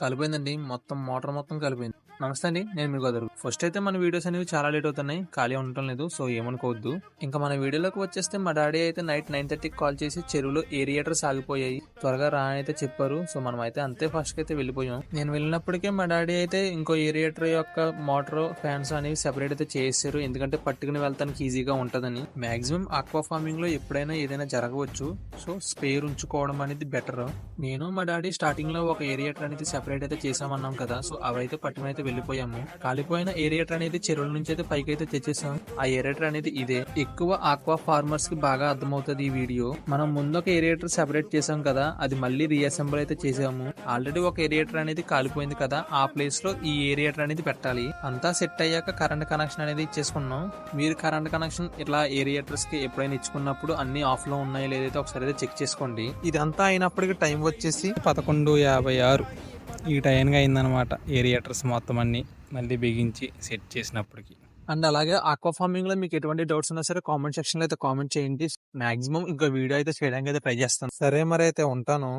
కలిపోయిందండి. మొత్తం మోటార్ మొత్తం కలిపోయింది. నమస్తే అండి నేను మీ గోదరు ఫస్ట్ అయితే మన వీడియోస్ అనేవి చాలా లేట్ అవుతున్నాయి ఖాళీ ఉండటం లేదు సో ఏమనుకోవద్దు. ఇంకా మన వీడియోలోకి వచ్చేస్తే మా డాడీ అయితే నైట్ నైన్ థర్టీకి కాల్ చేసి చెరువులో ఏరియేటర్స్ ఆగిపోయాయి త్వరగా రా అని అయితే చెప్పారు సో మనం అయితే అంతే ఫస్ట్ అయితే వెళ్ళిపోయాం. నేను వెళ్ళినప్పటికే మా డాడీ అయితే ఇంకో ఏరియేటర్ యొక్క మోటార్ ఫ్యాన్స్ అనేవి సెపరేట్ అయితే చేసారు ఎందుకంటే పట్టుకుని వెళ్తానికి ఈజీగా ఉంటదని. మాక్సిమం ఆక్వా ఫార్మింగ్లో ఎప్పుడైనా ఏదైనా జరగవచ్చు సో స్పేర్ ఉంచుకోవడం అనేది బెటర్ నేను మా డాడీ స్టార్టింగ్లో ఒక ఏరియేటర్ అనేది సెపరేట్ అయితే చేసామన్నాం కదా సో అవైతే పట్టుకుని అయితే వెళ్ళిపోయాము. కాలిపోయిన ఏరియేటర్ అనేది చెరువుల నుంచి అయితే పైకి అయితే తెచ్చేసాం. ఆ ఏరియేటర్ అనేది ఇదే. ఎక్కువ ఆక్వా ఫార్మర్స్కి బాగా అర్థమవుతుంది ఈ వీడియో. మనం ముందు ఒక ఏరియేటర్ సెపరేట్ చేసాం కదా అది మళ్ళీ రీఅసెంబుల్ అయితే చేసాము. ఆల్రెడీ ఒక ఏరియేటర్ అనేది కాలిపోయింది కదా ఆ ప్లేస్లో ఈ ఏరియేటర్ అనేది పెట్టాలి. అంతా సెట్ అయ్యాక కరెంట్ కనెక్షన్ అనేది ఇచ్చేసుకున్నాం. మీరు కరెంట్ కనెక్షన్ ఇట్లా ఏరియేటర్స్కి ఎప్పుడైనా ఇచ్చుకున్నప్పుడు అన్ని ఆఫ్లో ఉన్నాయో లేదైతే ఒకసారి అయితే చెక్ చేసుకోండి. ఇదంతా అయినప్పటికీ టైం వచ్చేసి పదకొండు యాభై ఆరు. ఈ టైంగా అయిందనమాట ఏరియేటర్స్ మొత్తం అన్ని మళ్ళీ బిగించి సెట్ చేసినప్పటికి. అండ్ అలాగే ఆక్వా ఫార్మింగ్లో మీకు ఎటువంటి డౌట్స్ ఉన్నా సరే కామెంట్ సెక్షన్లో అయితే కామెంట్ చేయండి. మాక్సిమం ఇంకా వీడియో అయితే చేయడానికి అయితే ట్రై చేస్తాను. సరే మరి అయితే ఉంటాను.